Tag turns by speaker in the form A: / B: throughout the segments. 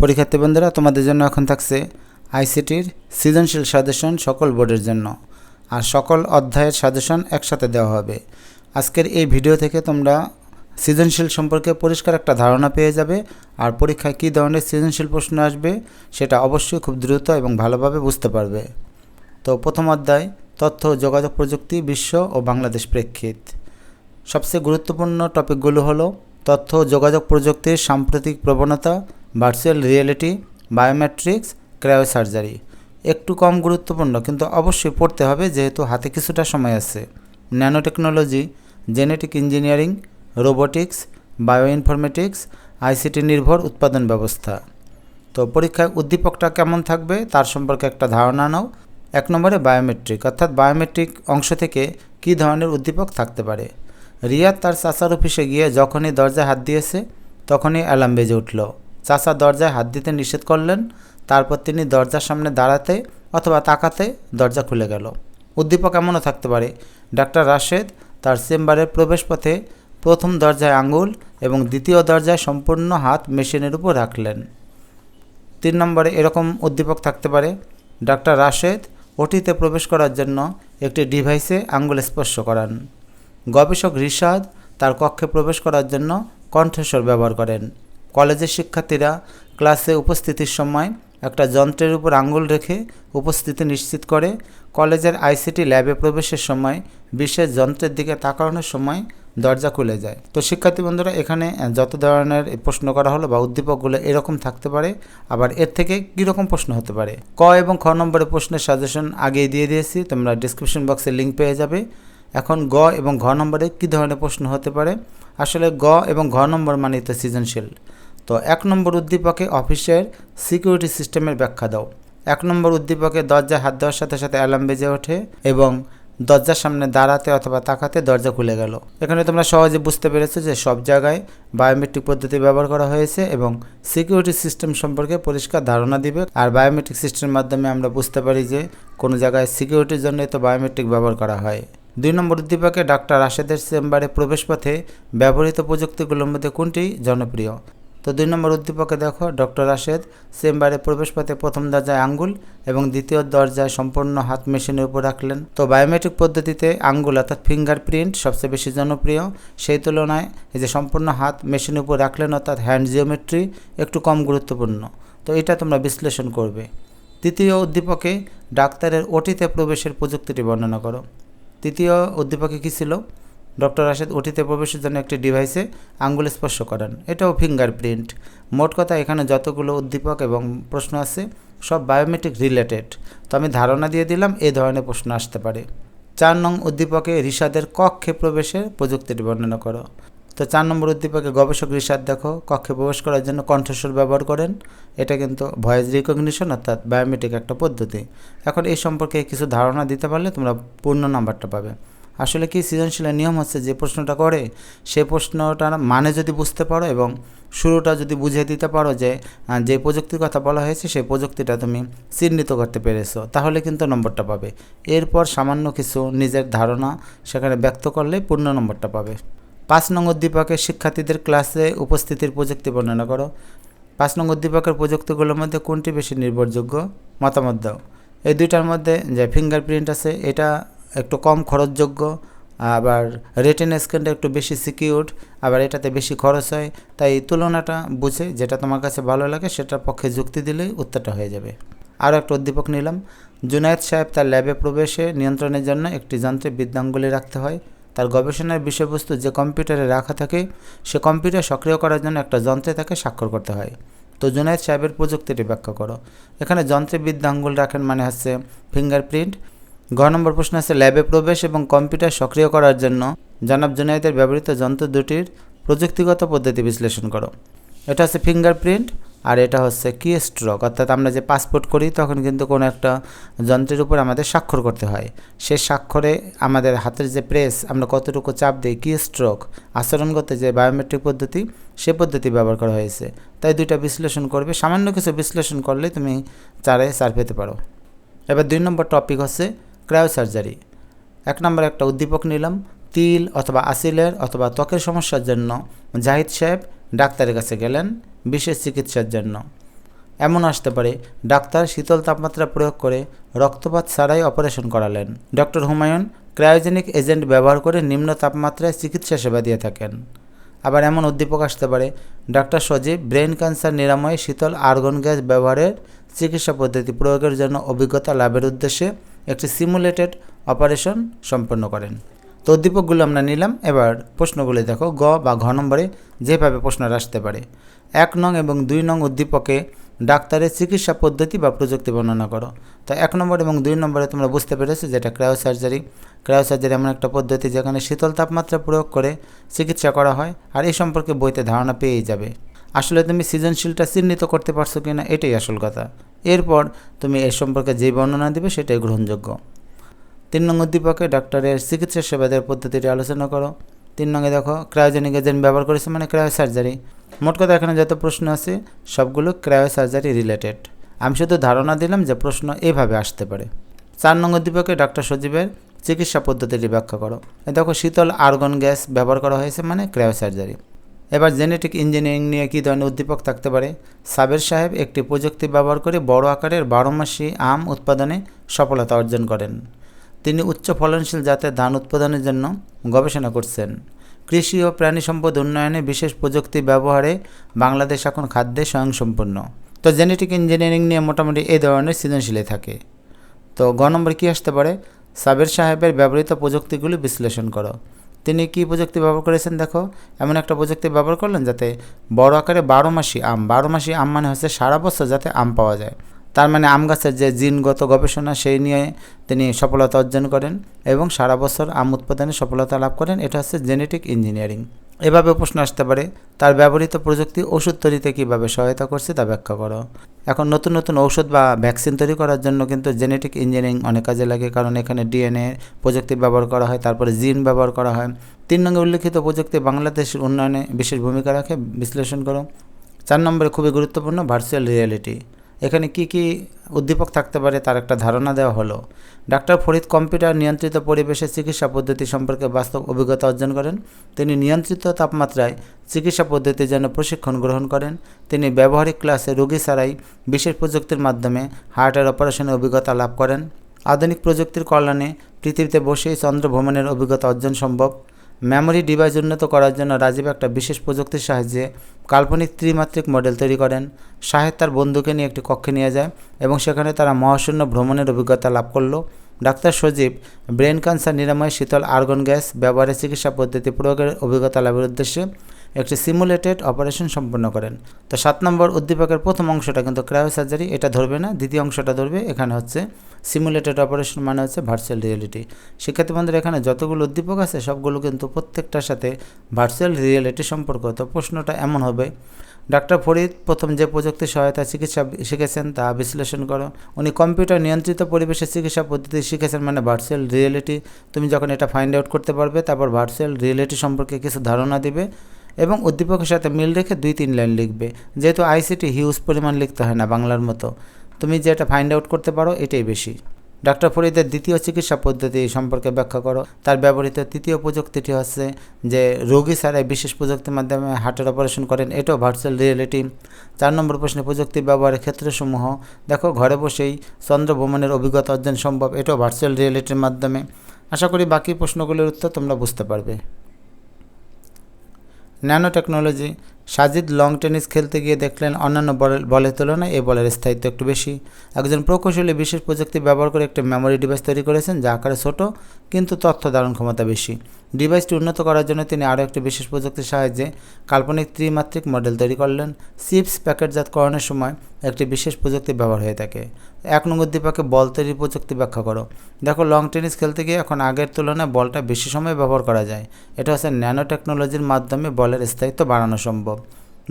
A: পরীক্ষার্থী বন্ধুরা তোমাদের জন্য এখন থাকছে আইসিটির সৃজনশীল সাজেশন সকল বোর্ডের জন্য। আর সকল অধ্যায়ের সাজেশন একসাথে দেওয়া হবে। আজকের এই ভিডিও থেকে তোমরা সৃজনশীল সম্পর্কে পরিষ্কার একটা ধারণা পেয়ে যাবে। আর পরীক্ষায় কী ধরনের সৃজনশীল প্রশ্ন আসবে, সেটা অবশ্যই খুব দ্রুত এবং ভালোভাবে বুঝতে পারবে। তো প্রথম অধ্যায়, তথ্য ও যোগাযোগ প্রযুক্তি, বিশ্ব ও বাংলাদেশ প্রেক্ষিত। সবচেয়ে গুরুত্বপূর্ণ টপিকগুলো হলো, তথ্য যোগাযোগ প্রযুক্তির সাম্প্রতিক প্রবণতা ভার্চুয়াল রিয়েলিটি, বায়োমেট্রিক্স, ক্রায়োসার্জারি। একটু কম গুরুত্বপূর্ণ, কিন্তু অবশ্যই পড়তে হবে যেহেতু হাতে কিছুটা সময় আছে। Nanotechnology genetic engineering, robotics bioinformatics ICT নির্ভর উৎপাদন ব্যবস্থা। তো পরীক্ষায় উদ্দীপকটা কেমন থাকবে তার সম্পর্কে একটা ধারণা নাও। এক নম্বরে বায়োমেট্রিক, অর্থাৎ বায়োমেট্রিক অংশ থেকে কী ধরনের উদ্দীপক থাকতে পারে? রিয়াদ তার চাচার অফিসে গিয়ে যখনই দরজায় হাত দিয়েছে, তখনই অ্যালার্ম বেজে উঠল। চাচা দরজায় হাত দিতে নিষেধ করলেন, তারপর তিনি দরজার সামনে দাঁড়াতে অথবা তাকাতে দরজা খুলে গেল। উদ্দীপক এমনও থাকতে পারে, ডাক্তার রাশেদ তার চেম্বারের প্রবেশপথে প্রথম দরজায় আঙ্গুল এবং দ্বিতীয় দরজায় সম্পূর্ণ হাত মেশিনের উপর রাখলেন। তিন নম্বরে এরকম উদ্দীপক থাকতে পারে, ডাক্তার রাশেদ ওটিতে প্রবেশ করার জন্য একটি ডিভাইসে আঙ্গুল স্পর্শ করান। গবেষক রিশাদ তার কক্ষে প্রবেশ করার জন্য কণ্ঠস্বর ব্যবহার করেন। কলেজের শিক্ষার্থীরা ক্লাসে উপস্থিতির সময় একটা যন্ত্রের উপর আঙ্গুল রেখে উপস্থিতি নিশ্চিত করে। কলেজের আইসিটি ল্যাবে প্রবেশের সময় বিশেষ যন্ত্রের দিকে তাকানোর সময় দরজা খুলে যায়। তো শিক্ষার্থী বন্ধুরা, এখানে যত ধরনের প্রশ্ন করা হলো বা উদ্দীপকগুলো এরকম থাকতে পারে, আবার এর থেকে কীরকম প্রশ্ন হতে পারে? ক এবং খ নম্বরের প্রশ্নের সাজেশন আগেই দিয়ে দিয়েছি, তোমরা ডিসক্রিপশন বক্সে লিঙ্ক পেয়ে যাবে। এখন গ এবং ঘ নম্বরে কী ধরনের প্রশ্ন হতে পারে? আসলে গ এবং ঘ নম্বর মানে তো সৃজনশীল। তো এক নম্বর উদ্দীপকে অফিসের সিকিউরিটি সিস্টেমের ব্যাখ্যা দাও। এক নম্বর উদ্দীপকে দরজায় হাত দেওয়ার সাথে সাথে অ্যালার্ম বেজে ওঠে এবং দরজার সামনে দাঁড়াতে অথবা তাকাতে দরজা খুলে গেল। এখানে তোমরা সহজে বুঝতে পেরেছ যে সব জায়গায় বায়োমেট্রিক পদ্ধতি ব্যবহার করা হয়েছে এবং সিকিউরিটি সিস্টেম সম্পর্কে পরিষ্কার ধারণা দিবে। আর বায়োমেট্রিক সিস্টেমের মাধ্যমে আমরা বুঝতে পারি যে কোনো জায়গায় সিকিউরিটির জন্য তো বায়োমেট্রিক ব্যবহার করা হয়। দুই নম্বর উদ্দীপকে ডাক্তার রাশেদের চেম্বারে প্রবেশপথে ব্যবহৃত প্রযুক্তিগুলোর মধ্যে কোনটি জনপ্রিয়? তো দুই নম্বর উদ্দীপকে দেখো, ডক্টর রাশেদ, চেম্বারে প্রবেশপথে প্রথম দরজায় আঙ্গুল এবং দ্বিতীয় দরজায় সম্পূর্ণ হাত মেশিনের উপর রাখলেন। তো বায়োমেট্রিক পদ্ধতিতে আঙ্গুল অর্থাৎ ফিঙ্গারপ্রিন্ট সবচেয়ে বেশি জনপ্রিয়। সেই তুলনায় এই যে সম্পূর্ণ হাত মেশিনের উপর রাখলেন অর্থাৎ হ্যান্ড জিওমেট্রি একটু কম গুরুত্বপূর্ণ। তো এটা তোমরা বিশ্লেষণ করবে। তৃতীয় উদ্দীপকে ডাক্তারের ওটিতে প্রবেশের প্রযুক্তিটি বর্ণনা করো। তৃতীয় উদ্দীপকে কী ছিল? ডক্টর রাশেদ ওটিতে প্রবেশের জন্য একটি ডিভাইসে আঙ্গুল স্পর্শ করেন। এটাও ফিঙ্গারপ্রিন্ট। মোট কথা, এখানে যতগুলো উদ্দীপক এবং প্রশ্ন আছে, সব বায়োমেট্রিক রিলেটেড তো আমি ধারণা দিয়ে দিলাম এই ধরনের প্রশ্ন আসতে পারে। চার নং উদ্দীপকে রিশাদের কক্ষে প্রবেশের প্রযুক্তিটি বর্ণনা করো। তো চার নম্বর উদ্দীপকে গবেষক রিশাদ দেখো, কক্ষে প্রবেশ করার জন্য কণ্ঠস্বর ব্যবহার করেন। এটা কিন্তু ভয়েস রিকগনিশন অর্থাৎ বায়োমেট্রিক একটা পদ্ধতি। এখন এই সম্পর্কে কিছু ধারণা দিতে পারলে তোমরা পূর্ণ নাম্বারটা পাবে। আসলে কি সৃজনশীলের নিয়ম হচ্ছে যে প্রশ্নটা করে, সে প্রশ্নটার মানে যদি বুঝতে পারো এবং শুরুটা যদি বুঝিয়ে দিতে পারো যে যে প্রযুক্তির কথা বলা হয়েছে সেই প্রযুক্তিটা তুমি চিহ্নিত করতে পেরেছ, তাহলে কিন্তু নম্বরটা পাবে। এরপর সামান্য কিছু নিজের ধারণা সেখানে ব্যক্ত করলে পূর্ণ নম্বরটা পাবে। পাঁচ নং উদ্দীপকে শিক্ষার্থীদের ক্লাসে উপস্থিতির প্রযুক্তি বর্ণনা করো। পাঁচ নং উদ্দীপকের প্রযুক্তিগুলোর মধ্যে কোনটি বেশি নির্ভরযোগ্য? মতামত দাও। এই দুইটার মধ্যে যে ফিঙ্গারপ্রিন্ট আছে, এটা একটু কম খরচযোগ্য, আবার রিটেন স্ক্যানটা একটু বেশি সিকিউরড আবার এটাতে বেশি খরচ হয়। তাই তুলনাটা বুঝে যেটা তোমার কাছে ভালো লাগে সেটার পক্ষে যুক্তি দিলেই উত্তরটা হয়ে যাবে। আরও একটা উদ্দীপক নিলাম। জুনায়েদ সাহেব তার ল্যাবে প্রবেশে নিয়ন্ত্রণের জন্য একটি যন্ত্রে বিদ্যাঙ্গুলি রাখতে হয়। তার গবেষণার বিষয়বস্তু যে কম্পিউটারে রাখা থাকে, সে কম্পিউটার সক্রিয় করার জন্য একটা যন্ত্রে তাকে স্বাক্ষর করতে হয়। তো জুনায়েদ সাহেবের প্রযুক্তিটি ব্যাখ্যা করো। এখানে যন্ত্রে বিদ্যা আঙ্গুল রাখেন মানে হচ্ছে ফিঙ্গারপ্রিন্ট ঘ নম্বর প্রশ্ন আছে, ল্যাবে প্রবেশ এবং কম্পিউটার সক্রিয় করার জন্য জনাব জুনাইদের ব্যবহৃত যন্ত্র দুটির প্রযুক্তিগত পদ্ধতি বিশ্লেষণ করো। এটা হচ্ছে ফিঙ্গারপ্রিন্ট আর এটা হচ্ছে কি স্ট্রোক অর্থাৎ আমরা যে পাসপোর্ট করি, তখন কিন্তু কোনো একটা যন্ত্রের উপর আমাদের স্বাক্ষর করতে হয়। সে স্বাক্ষরে আমাদের হাতের যে প্রেস আমরা কতটুকু চাপ দিই কি স্ট্রোক আচরণ করতে যে বায়োমেট্রিক পদ্ধতি, সে পদ্ধতি ব্যবহার করা হয়েছে। তাই দুইটা বিশ্লেষণ করবে। সামান্য কিছু বিশ্লেষণ করলে তুমি চারে চার পেতে পারো। এবার দুই নম্বর টপিক হচ্ছে ক্রায়োসার্জারি এক নম্বর একটা উদ্দীপক নিলাম, তিল অথবা আসিলের অথবা ত্বকের সমস্যার জন্য। জাহিদ সাহেব ডাক্তারের কাছে গেলেন, বিশেষ চিকিৎসার জন্য। এমন আসতে পারে, ডাক্তার শীতল তাপমাত্রা প্রয়োগ করে রক্তপাত ছাড়াই অপারেশন করালেন। ডক্টর হুমায়ুন ক্রায়োজেনিক এজেন্ট ব্যবহার করে নিম্ন তাপমাত্রায় চিকিৎসা সেবা দিয়ে থাকেন। আবার এমন উদ্দীপক আসতে পারে, ডাক্তার সজীব ব্রেন ক্যান্সার নিরাময়ে শীতল আর্গন গ্যাস ব্যবহারের চিকিৎসা পদ্ধতি প্রয়োগের জন্য অভিজ্ঞতা লাভের উদ্দেশ্যে একটি সিমুলেটেড অপারেশন সম্পন্ন করেন। তো উদ্দীপকগুলো আমরা নিলাম। এবার প্রশ্নগুলি দেখো, গ বা ঘ নম্বরে যেভাবে প্রশ্নটা আসতে পারে। এক নং এবং দুই নং উদ্দীপকে ডাক্তারের চিকিৎসা পদ্ধতি বা প্রযুক্তি বর্ণনা করো। তো এক নম্বর এবং দুই নম্বরে তোমরা বুঝতে পেরেছ যেটা ক্রায়ো সার্জারি। ক্রায়ো সার্জারি এমন একটা পদ্ধতি যেখানে শীতল তাপমাত্রা প্রয়োগ করে চিকিৎসা করা হয় আর এই সম্পর্কে বইতে ধারণা পেয়েই যাবে। আসলে তুমি সৃজনশীলটা চিহ্নিত করতে পারছ কি না এটাই আসল কথা। এরপর তুমি এর সম্পর্কে যে বর্ণনা দেবে সেটাই গ্রহণযোগ্য। তিন নং উদ্দীপকে ডাক্তারের চিকিৎসা সেবাদের পদ্ধতিটি আলোচনা করো। তিন নঙ্গে দেখো, ক্রায়োজেনিক এজেন্ট ব্যবহার করেছে মানে ক্রায়ো সার্জারি। মোট কথা এখানে যত প্রশ্ন আছে, সবগুলো ক্রায়ো সার্জারি রিলেটেড আমি শুধু ধারণা দিলাম যে প্রশ্ন এভাবে আসতে পারে। চার নং উদ্দীপকে ডাক্তার সজীবের চিকিৎসা পদ্ধতিটি ব্যাখ্যা করো। দেখো, শীতল আর্গন গ্যাস ব্যবহার করা হয়েছে মানে ক্রায়ো সার্জারি। এবার জেনেটিক ইঞ্জিনিয়ারিং নিয়ে কী ধরনের উদ্দীপক থাকতে পারে? সাবের সাহেব একটি প্রযুক্তি ব্যবহার করে বড় আকারের বারো মাসি আম উৎপাদনে সফলতা অর্জন করেন। তিনি উচ্চ ফলনশীল জাতের ধান উৎপাদনের জন্য গবেষণা করছেন। কৃষি ও প্রাণী সম্পদ উন্নয়নে বিশেষ প্রযুক্তি ব্যবহারে বাংলাদেশ এখন খাদ্যে স্বয়ংসম্পূর্ণ। তো জেনেটিক ইঞ্জিনিয়ারিং নিয়ে মোটামুটি এই ধরনের সৃজনশীলে থাকে। তো গ নম্বর কী আসতে পারে? সাবের সাহেবের ব্যবহৃত প্রযুক্তিগুলি বিশ্লেষণ করো। তিনি কি প্রযুক্তি ব্যবহার করেছেন দেখো? এমন একটা প্রযুক্তি ব্যবহার করলেন যাতে বড় আকারে বারো মাসি আম, বারো মাসি আম মানে হচ্ছে সারা বছর যাতে আম পাওয়া যায়। তার মানে আম গাছের যে জিনগত গবেষণা সেই নিয়ে তিনি সফলতা অর্জন করেন এবং সারা বছর আম উৎপাদনে সফলতা লাভ করেন। এটা হচ্ছে জেনেটিক ইঞ্জিনিয়ারিং এভাবে প্রশ্ন আসতে পারে, তার ব্যবহৃত প্রযুক্তি ওষুধ তৈরিতে কীভাবে সহায়তা করছে তা ব্যাখ্যা করো। এখন নতুন নতুন ঔষধ বা ভ্যাকসিন তৈরি করার জন্য কিন্তু জেনেটিক ইঞ্জিনিয়ারিং অনেক কাজে লাগে, কারণ এখানে ডিএনএ প্রযুক্তি ব্যবহার করা হয়, তারপরে জিন ব্যবহার করা হয়। তিন নম্বরে উল্লিখিত প্রযুক্তি বাংলাদেশের উন্নয়নে বিশেষ ভূমিকা রাখে, বিশ্লেষণ করো। চার নম্বরে খুবই গুরুত্বপূর্ণ ভার্চুয়াল রিয়েলিটি এখানে কি কি উদ্দীপক থাকতে পারে তার একটা ধারণা দেওয়া হলো। ডাক্তার ফরিদ কম্পিউটার নিয়ন্ত্রিত পরিবেশে চিকিৎসা পদ্ধতি সম্পর্কে বাস্তব অভিজ্ঞতা অর্জন করেন। তিনি নিয়ন্ত্রিত তাপমাত্রায় চিকিৎসা পদ্ধতির জন্য প্রশিক্ষণ গ্রহণ করেন। তিনি ব্যবহারিক ক্লাসে রোগী ছাড়াই বিশেষ প্রযুক্তির মাধ্যমে হার্টের অপারেশনের অভিজ্ঞতা লাভ করেন। আধুনিক প্রযুক্তির কল্যাণে পৃথিবীতে বসেই চন্দ্র ভ্রমণের অভিজ্ঞতা অর্জন সম্ভব। মেমোরি ডিভাইস উন্নত করার জন্য রাজীব একটা বিশেষ প্রযুক্তির সাহায্যে কাল্পনিক ত্রিমাত্রিক মডেল তৈরি করেন। শাহেদ তার বন্ধুকে নিয়ে একটি কক্ষে নিয়ে যায় এবং সেখানে তারা মহাশূন্য ভ্রমণের অভিজ্ঞতা লাভ করল। ডাক্তার সজীব, ব্রেন ক্যান্সার, নিরাময়, শীতল আর্গন গ্যাস, ব্যবহারের চিকিৎসা পদ্ধতি প্রয়োগের অভিজ্ঞতা লাভের উদ্দেশ্যে একটি সিমুলেটেড অপারেশন সম্পন্ন করেন। তো সাত নম্বর উদ্দীপকের প্রথম অংশটা কিন্তু ক্রায়ো সার্জারি এটা ধরবে না। দ্বিতীয় অংশটা ধরবে, এখানে হচ্ছে সিমুলেটেড অপারেশন মানে হচ্ছে ভার্চুয়াল রিয়েলিটি শিক্ষার্থী বন্ধুরা, এখানে যতগুলো উদ্দীপক আছে, সবগুলো কিন্তু প্রত্যেকটার সাথে ভার্চুয়াল রিয়েলিটি সম্পর্ক। তো প্রশ্নটা এমন হবে, ডাক্তার ফরিদ প্রথম যে প্রযুক্তি সহায়তা চিকিৎসা শিখেছেন তা বিশ্লেষণ করো। উনি কম্পিউটার নিয়ন্ত্রিত পরিবেশে চিকিৎসা পদ্ধতি শিখেছেন মানে ভার্চুয়াল রিয়েলিটি তুমি যখন এটা ফাইন্ড আউট করতে পারবে, তারপর ভার্চুয়াল রিয়েলিটি সম্পর্কে কিছু ধারণা দিবে। এবং উদ্দীপকের সাথে মিল রেখে দুই তিন লাইন লিখবে। যেহেতু আইসিটি হিউজ পরিমাণ লিখতে হয় না বাংলার মতো। তুমি যেটা ফাইন্ড আউট করতে পারো, এটাই বেশি। ডাক্তার ফরিদের দ্বিতীয় চিকিৎসা পদ্ধতি সম্পর্কে ব্যাখ্যা করো। তার ব্যবহৃত তৃতীয় প্রযুক্তিটি হচ্ছে যে, রোগী ছাড়াই বিশেষ প্রযুক্তির মাধ্যমে হার্টের অপারেশন করেন। এটাও ভার্চুয়াল রিয়েলিটি চার নম্বর প্রশ্নে, প্রযুক্তি ব্যবহারের ক্ষেত্রসমূহ। দেখো, ঘরে বসেই চন্দ্র ভ্রমণের অভিজ্ঞতা অর্জন সম্ভব। এটাও ভার্চুয়াল রিয়েলিটির মাধ্যমে। আশা করি বাকি প্রশ্নগুলির উত্তর তোমরা বুঝতে পারবে। Nano technology Sajid long tennis খেলতে গিয়ে দেখলেন অন্যান্য বলের তুলনায় এই বলের স্থায়িত্ব একটু বেশি। একজন প্রকৌশলী বিশেষ প্রযুক্তি ব্যবহার করে একটি মেমোরি ডিভাইস তৈরি করেছেন, যা আকারে ছোট, কিন্তু তথ্য ধারণ ক্ষমতা বেশি। ডিভাইসটি উন্নত করার জন্য তিনি আরও একটি বিশেষ প্রযুক্তির সাহায্যে কাল্পনিক ত্রিমাত্রিক মডেল তৈরি করলেন। চিপস প্যাকেটজাতকরণের সময় একটি বিশেষ প্রযুক্তি ব্যবহার হয়ে থাকে। এক নম্বর উদ্দীপকে বল তৈরির প্রযুক্তি ব্যাখ্যা করো। দেখো লং টেনিস খেলতে গিয়ে এখন আগের তুলনায় বলটা বেশি সময় ব্যবহার করা যায়। এটা হচ্ছে ন্যানো টেকনোলজির মাধ্যমে বলের স্থায়িত্ব বাড়ানো সম্ভব।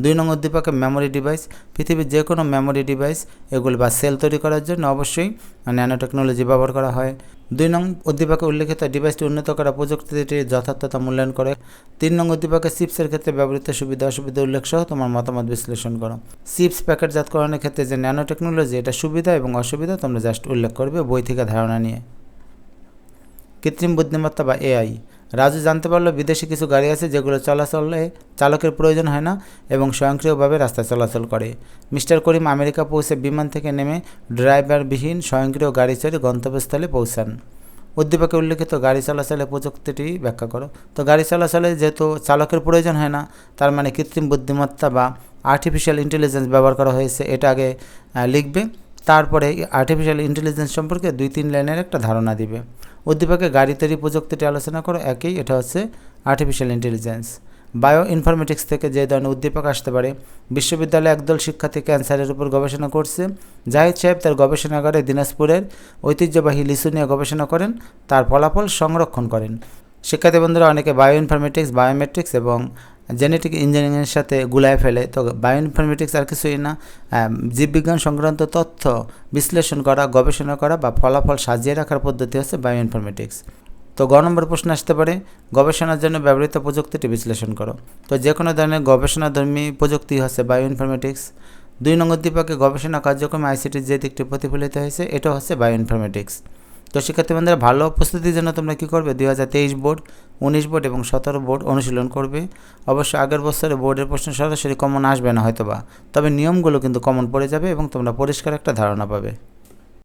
A: দুই নং উদ্দীপকে মেমোরি ডিভাইস পৃথিবীর যে কোনো মেমোরি ডিভাইস এগুলি বা সেল তৈরি করার জন্য অবশ্যই ন্যানো টেকনোলজি ব্যবহার করা হয়। দুই নং উদ্দীপকে উল্লেখিত ডিভাইসটি উন্নত করা প্রযুক্তিটির যথার্থতা মূল্যায়ন করে। তিন নং উদ্দীপকে চিপসের ক্ষেত্রে ব্যবহৃত সুবিধা অসুবিধা উল্লেখ সহ তোমার মতামত বিশ্লেষণ করো। চিপস প্যাকেটজাতকরণের ক্ষেত্রে যে ন্যানো টেকনোলজি এটা সুবিধা এবং অসুবিধা তোমরা জাস্ট উল্লেখ করবে বই থেকে ধারণা নিয়ে। কৃত্রিম বুদ্ধিমত্তা বা এআই রাজু জানতে পারল বিদেশি কিছু গাড়ি আছে যেগুলো চলাচলে চালকের প্রয়োজন হয় না এবং স্বয়ংক্রিয়ভাবে রাস্তায় চলাচল করে। মিস্টার করিম আমেরিকা পৌঁছে বিমান থেকে নেমে ড্রাইভারবিহীন স্বয়ংক্রিয় গাড়ি চড়ে গন্তব্যস্থলে পৌঁছান। উদ্দীপকে উল্লেখিত গাড়ি চলাচলের প্রযুক্তিটি ব্যাখ্যা করো। তো গাড়ি চলাচলে যেহেতু চালকের প্রয়োজন হয় না, তার মানে কৃত্রিম বুদ্ধিমত্তা বা আর্টিফিশিয়াল ইন্টেলিজেন্স ব্যবহার করা হয়েছে, এটা আগে লিখবে। তারপরে আর্টিফিশিয়াল ইন্টেলিজেন্স সম্পর্কে দুই তিন লাইনের একটা ধারণা দিবে। উদ্দীপকে গাড়ি তৈরি প্রযুক্তিটি আলোচনা করো। একই এটা হচ্ছে আর্টিফিশিয়াল ইন্টেলিজেন্স বায়ো ইনফরমেটিক্স থেকে যে ধরনের উদ্দীপক আসতে পারে, বিশ্ববিদ্যালয়ে একদল শিক্ষার্থী ক্যান্সারের উপর গবেষণা করছে। জাহিদ সাহেব তার গবেষণাগারে দিনাজপুরের ঐতিহ্যবাহী লিসু নিয়ে গবেষণা করেন, তার ফলাফল সংরক্ষণ করেন। শিক্ষার্থী বন্ধুরা, অনেকে বায়ো ইনফরমেটিক্স বায়োমেট্রিক্স এবং জেনেটিক ইঞ্জিনিয়ারিংয়ের সাথে গুলায় ফেলে। তো বায়ো ইনফরমেটিক্স আর কিছুই না জীববিজ্ঞান সংক্রান্ত তথ্য বিশ্লেষণ করা, গবেষণা করা বা ফলাফল সাজিয়ে রাখার পদ্ধতি হচ্ছে বায়ো ইনফরমেটিক্স তো গ নম্বর প্রশ্ন আসতে পারে, গবেষণার জন্য ব্যবহৃত প্রযুক্তিটি বিশ্লেষণ করো। তো যে কোনো ধরনের গবেষণাধর্মী প্রযুক্তি হচ্ছে বায়ো ইনফরমেটিক্স দুই নম্বর দ্বীপকে গবেষণা কার্যক্রমে আইসিটির যে দিকটি প্রতিফলিত হয়েছে এটা হচ্ছে বায়ো ইনফরমেটিক্স তো শিক্ষার্থী বন্ধুরা ভালো প্রস্তুতির জন্য তোমরা কী করবে? দুই হাজার তেইশ বোর্ড, উনিশ বোর্ড এবং সতেরো বোর্ড অনুশীলন করবে। অবশ্য আগের বছরে বোর্ডের প্রশ্ন সরাসরি কমন আসবে না হয়তোবা। তবে নিয়মগুলো কিন্তু কমন পড়ে যাবে এবং তোমরা পরিষ্কার একটা ধারণা পাবে।